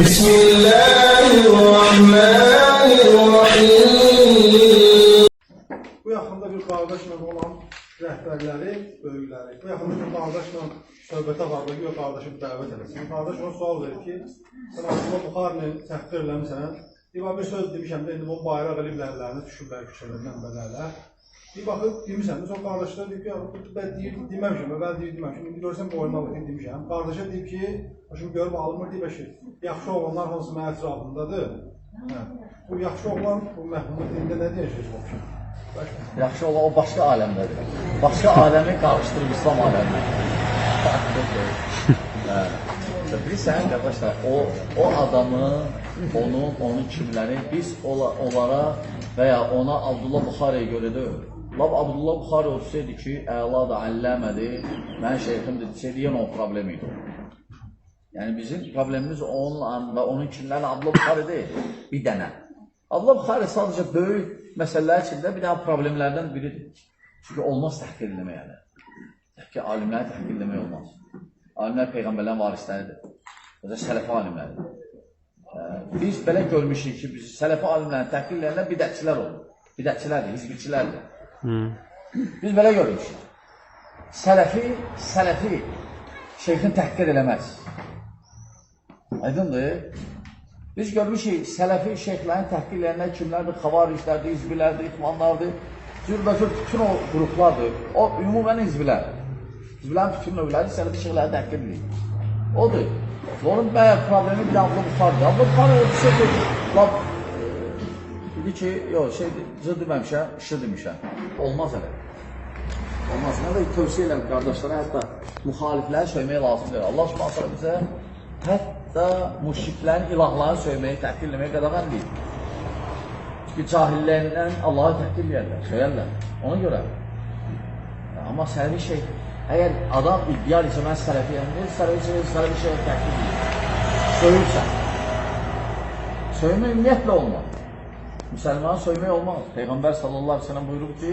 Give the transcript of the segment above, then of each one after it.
بسم الله الرحمن الرحيم Bu yaxında bir qardaşla olan rəhbərləri, böyükləri, bu yaxında bir qardaşla söhbətə vardı, yox qardaşım dəvət eləsin. Qardaş ona sual verir ki, sən Abdullah Buxarını təhqir eləmisən. Bir bax bir söz demişəm də indi bu bayraq elib lərlərini düşürlər küçələrdən mənbələrlə. Bir baxıb demişəm, sonra qardaşlar deyir ki, mən deyir, deməmişəm, əvvəl deyir deməmişəm. İndi görsən boynuma baxın demişəm. Qardaşa deyir ki, şimdi görüb alınmır deyir ki, yaxşı oğlanlar hansı mənim ətrafındadır. Hə. Bu yaxşı oğlan bu məhkumluq dində nə deyəcək bu? Yaxşı olan o başqa aləmdədir. Başqa aləmi qarışdırıb İslam aləminə. Hə. Bilirsən, qardaşlar, o, o adamı, onu, onun kimləri biz ola, onlara və ya ona Abdullah Buxariyə görə deyil. Lab Abdullah Buxari olsaydı ki, əla da əlləmədi, mən şeyximdir desəydi, yenə o problem idi. Yəni bizim problemimiz onunla və onun kimlərlə Abdullah Buxari deyil, bir dənə. Abdullah Buxari sadəcə böyük məsələlər içində bir dənə problemlərdən biridir. Çünki olmaz təhqir eləmək yəni. Təhqir alimləri təhqir eləmək olmaz. Alimlər peyğəmbərlərin varisləridir. Özə sələfi alimlərdir. Ə, Biz belə görmüşük ki, biz sələfi alimlərin təhqir eləyənlər bidətçilər olur. Bidətçilərdir, hizbçilərdir. Biz belə görmüşük. Sələfi, sələfi şeyxin təhqir eləməz. Aydındır? Biz görmüşük sələfi şeyxlərin təhqir edənlər kimlərdir? Xavariclərdir, hizbilərdir, ixvanlardır. Cürbəcür bütün o qruplardır. O ümumən hizbilər. Hizbilərin bütün növləri sələfi şeyxləri təhqir edir. Odur. Onun bəyə problemi bir Abdullah Buxardır. Abdullah Buxar o şeydir. Lab, e, dedi ki, yox, şey cır deməmişəm, şır demişəm. Olmaz elə. Olmaz. Mən də tövsiyə edirəm qardaşlara, hətta müxalifləri söymək lazımdır. Allah Subhanahu taala bizə hətta müşriklərin ilahlarını söyməyi, təhqir eləməyi qadağan deyil. Çünki cahillərindən Allahı təhqir edərlər, söyərlər. Ona görə. Amma sələfi şey, əgər adam iddia edirsə, mən sələfiyəm, deyir, sələfi şey, sələfi şey təhqir edir. Söyürsən. Söymək ümumiyyətlə olmaz. Müsəlmanı söymək olmaz. Peyğəmbər sallallahu aleyhi ve sellem buyurub ki,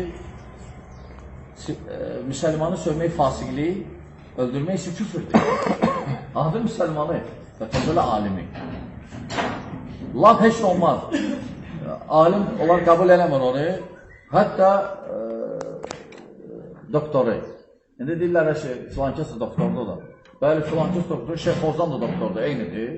e, müsəlmanı söymək fasiqlik, öldürmək isə küfürdür. Adı müsəlmanı və təzələ alimi. Laf heç olmaz. Alim onlar qəbul eləmir onu. Hətta e, doktoru. İndi deyirlər ki, filan kəs doktordur da. Bəli, filan kəs doktor, Şeyx Ozan da doktordur, eynidir.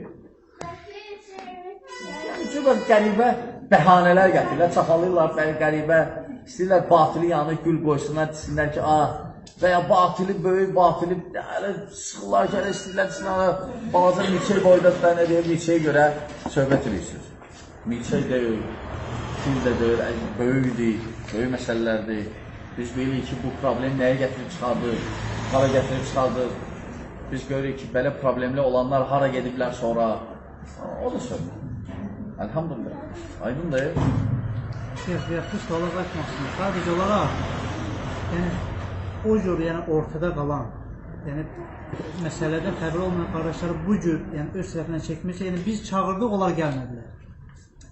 Yəni cübə qəribə bəhanələr gətirirlər, çaxalıyırlar bəli qəribə, istəyirlər batili yanı gül qoysunlar, desinlər ki, ah, və ya batili böyük, batili elə sıxırlar ki, elə istəyirlər desinlər, balaca milçək boyda da nə deyir, milçəyə görə söhbət edirsiniz. Milçək deyil, fil də deyil, böyükdür, böyük məsələlərdir. Biz bilirik ki, bu problem nəyə gətirib çıxardır, hara gətirib çıxardır. Biz görürük ki, belə problemli olanlar hara gediblər sonra. O da söhbət. Elhamdülillah. Aydındır. Şeyh yaxşı suala qaçmasın. Sadəcə olaraq yəni o cür yəni ortada qalan yəni məsələdən xəbər olmayan qardaşlar bu cür yəni öz tərəfindən çəkmişsə, yəni biz çağırdıq, onlar gəlmədilər.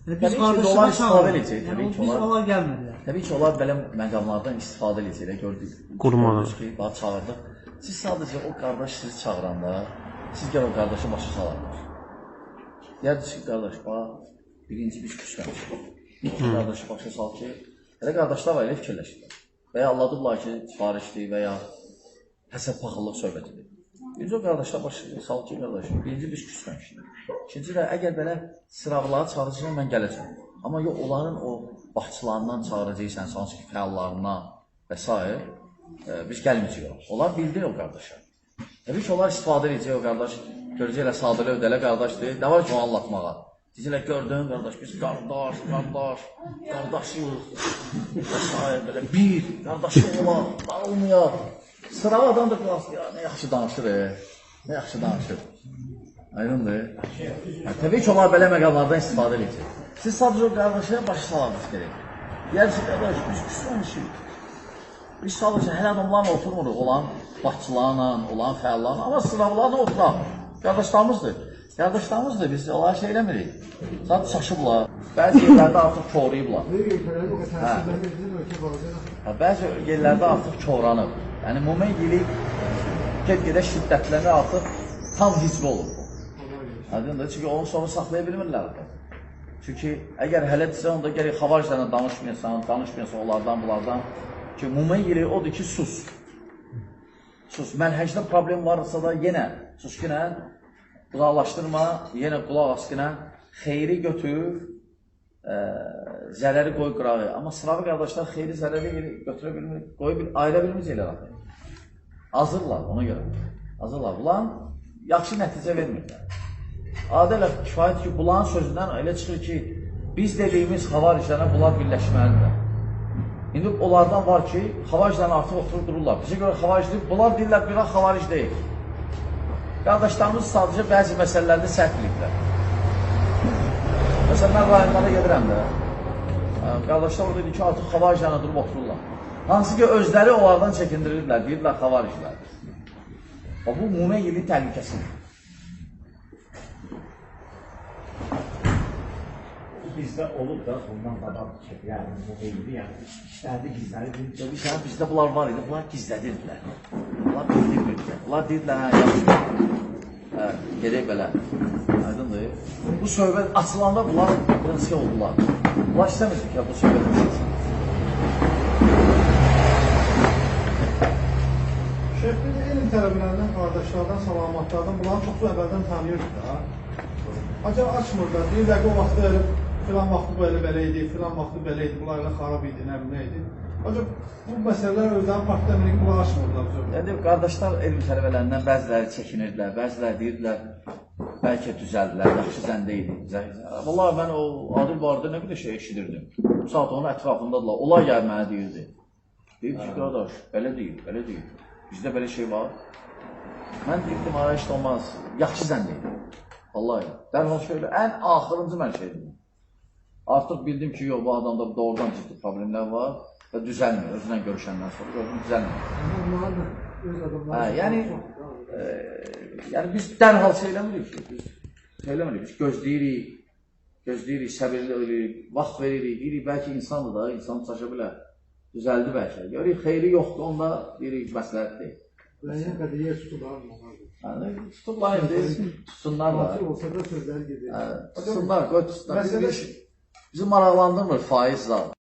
Yəni biz qardaşlara çağırdıq. Yəni biz onlar- onlar gəlmədilər. Təbii ki, onlar belə məqamlardan istifadə edəcəklər, gördük. Qurmalar. Bax çağırdıq. Siz sadəcə o qardaş sizi çağıranda, siz gəl o qardaşı başa salardınız. Deyərdiniz ki, qardaş, bax, birinci biz küsməmişik. Qardaşı başa sal ki, elə qardaşlar var, elə fikirləşirlər. Və ya anladıblar ki, sifarişdir və ya həsəb paxıllıq söhbətidir. Biz o qardaşlar başa sal ki, qardaş, birinci biz küsməmişik. İkinci də əgər belə sıravları çağırırsan, mən gələcəm. Amma yox, onların o başçılarından çağıracaqsan, hansı ki, fəallarından və s. E, biz gəlməyəcəyik. Onlar bildir o qardaşa. Təbii ki, onlar istifadə edəcək o qardaş. Görəcəklər sadılı ödələ qardaşdır. Nə var ki, onu anlatmağa. Deyəcəklər, gördün qardaş, biz qardaş, qardaş, qardaşıyıq. Və s. belə bir, qardaşıq olar, dağılmayaq. Sıralı adam da qalsın, ya nə yaxşı danışır, e. nə yaxşı danışır. Aydındır. Hə, təbii ki, onlar belə məqamlardan istifadə edəcək. Siz sadəcə o qardaşa başa salarınız gerək. Deyərsiniz, qardaş, biz küsməmişik. Biz sadəcə hələ adamlarla oturmuruq, olan başçılarla, olan fəallarla, amma sınavlarla oturaq. Qardaşlarımızdır. Qardaşlarımızdır, biz onlara şey eləmirik. Sadəcə çaşıblar. Bəzi yerlərdə artıq koruyublar. Hə, bəzi yerlərdə artıq koranıb. Yəni, moment yili get-gedə şiddətlənir, artıq tam hizb olur. Aydındır. Çünki onu sonra saxlaya bilmirlər. Çünki əgər hələtsə onda gərək xavariclərlə danışmayasan, danışmayasan onlardan, bunlardan ki, yeri odur ki, sus. Sus. Mənhəcdə problem varsa da yenə sus yenə qulaqlaşdırma, yenə qulaq as yenə xeyri götür, ə, zərəri qoy qırağı. Amma sıravi qardaşlar xeyri zərəri götürə bilmir, qoy bil, ayıra bilməyəcəklər axı. Azırlar ona görə. Azırlar. Bunlar yaxşı nəticə vermirlər. Adə ilə kifayət ki, bunların sözündən elə çıxır ki, biz dediyimiz xavariclərlə bunlar birləşməlidirlər. İndi onlardan var ki, xavariclərlə artıq oturub dururlar. Bizə görə xavaricdir, bunlar deyirlər, bir xavaric deyil. Qardaşlarımız sadəcə bəzi məsələlərdə səhv biliblər. Məsələn, mən rayonlara gedirəm də. Qardaşlar orada ki, artıq xavariclərlə durub otururlar. Hansı ki, özləri onlardan çəkindirirlər, deyirlər xavariclər. Və bu ümumi yeni təhlükəsidir. Bizdə olub da ondan qabaq ki, yəni bu eybi, yəni işlərdə şey bizdə bunlar var idi, bunlar gizlədirdilər. Bunlar bildirmirdilər. Deyirdilər, hə, yaxşı. Hə, gedək belə. Aydındır. Bu söhbət açılanda bunlar prinsi oldular. Bunlar istəmirdi ki, bu söhbət açılsın. Biz elm tələbələrindən, qardaşlardan, salamatlardan bunları çox əvvəldən tanıyırdıq da. Acaba açmır da, deyirlər ki, o elə filan vaxtı bu elə belə idi, filan vaxtı belə idi, bunlar elə xarab idi, nə bilim nə idi. Acaba bu məsələlər özləri partda əmri ki, bunlar açmırlar. Yəni qardaşlar elm tələbələrindən bəziləri çəkinirdilər, bəziləri deyirdilər bəlkə düzəldilər, yaxşı zəndə idi. Vallahi mən o Adil barədə nə qədər şey eşidirdim. Bu saat onun ətrafındadılar. Onlar gəlib mənə deyirdi. Deyir ki, qardaş, belə deyil, belə deyil. Bizdə belə şey var. Mən deyirdim, ara işte olmaz. Yaxşı zənd idi. Vallahi. Dərhal şöyle ən axırıncı mən şey dedim. Artıq bildim ki, yox, bu adamda doğrudan ciddi problemlər var və düzəlmir. Özünlə görüşəndən sonra gördüm düzəlmir. Hə, yəni e, yəni biz dərhal şey eləmirik ki, biz şey eləmirik, biz gözləyirik, gözləyirik, səbirli oluruq, vaxt veririk, deyirik bəlkə insandır da, insan çaşa bilər, düzəldi bəlkə. Görürük xeyri yoxdur, onda deyirik məsləhət deyil. Müəyyən qədər yer tutular mı? Yəni tutublar indi, tutsunlar da. olsa da sözləri gedir. Tutsunlar, qoy tutsunlar. Məsələ- bizi maraqlandırmır faiz zal.